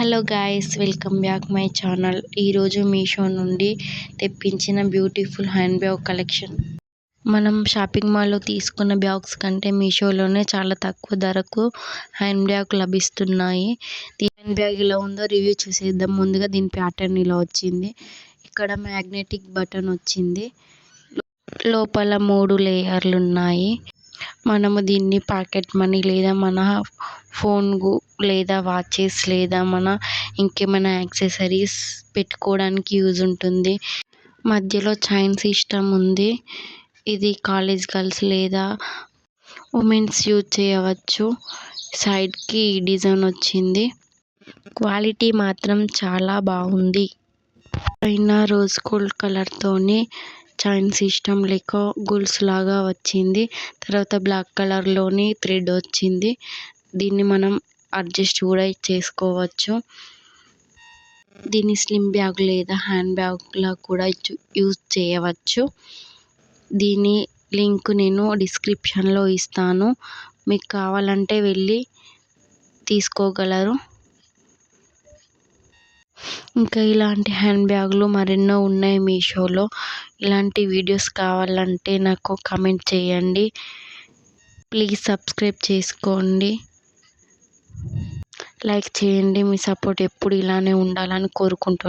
Hello guys welcome back my channel. ఈరోజు మీషో నుండి తెప్పించిన బ్యూటిఫుల్ హ్యాండ్ బ్యాగ్ కలెక్షన్. మనం షాపింగ్ మాల్లో తీసుకున్న బ్యాగ్స్ కంటే మీషోలోనే చాలా తక్కువ ధరకు హ్యాండ్ బ్యాగ్ లభిస్తున్నాయి. హ్యాండ్ బ్యాగ్ ఎలా ఉందో రివ్యూ చూసేద్దాం. ముందుగా దీని ప్యాటర్న్ ఇలా వచ్చింది. ఇక్కడ మ్యాగ్నెటిక్ బటన్ వచ్చింది. లోపల మూడు లేయర్లు ఉన్నాయి. మనము దీన్ని పాకెట్ మనీ లేదా మన ఫోన్ లేదా వాచెస్ లేదా మన ఇంకేమైనా యాక్సెసరీస్ పెట్టుకోవడానికి యూజ్ ఉంటుంది. మధ్యలో చైన్ సిస్టమ్ ఉంది. ఇది కాలేజ్ గర్ల్స్ లేదా ఉమెన్స్ యూజ్ చేయవచ్చు. సైడ్కి డిజైన్ వచ్చింది. క్వాలిటీ మాత్రం చాలా బాగుంది. పైన రోజ్ గోల్డ్ కలర్తోని చైన్ సిస్టమ్ లెక్క గొలుసు లాగా వచ్చింది. తర్వాత బ్లాక్ కలర్లోని థ్రెడ్ వచ్చింది. దీన్ని మనం అడ్జస్ట్ కూడా చేసుకోవచ్చు. దీన్ని స్లిమ్ బ్యాగ్ లేదా హ్యాండ్ బ్యాగ్లా కూడా యూజ్ చేయవచ్చు. దీని లింక్ నేను డిస్క్రిప్షన్లో ఇస్తాను. మీకు కావాలంటే వెళ్ళి తీసుకోగలరు. ఇంకా ఇలాంటి హ్యాండ్ బ్యాగులు మరెన్నో ఉన్నాయి మీషోలో. ఇలాంటి వీడియోస్ కావాలంటే నాకు కమెంట్ చేయండి. ప్లీజ్ సబ్స్క్రైబ్ చేసుకోండి. లైక్ చేయండి మీ సపోర్ట్ ఎప్పుడు ఇలానే ఉండాలని కోరుకుంటున్నాను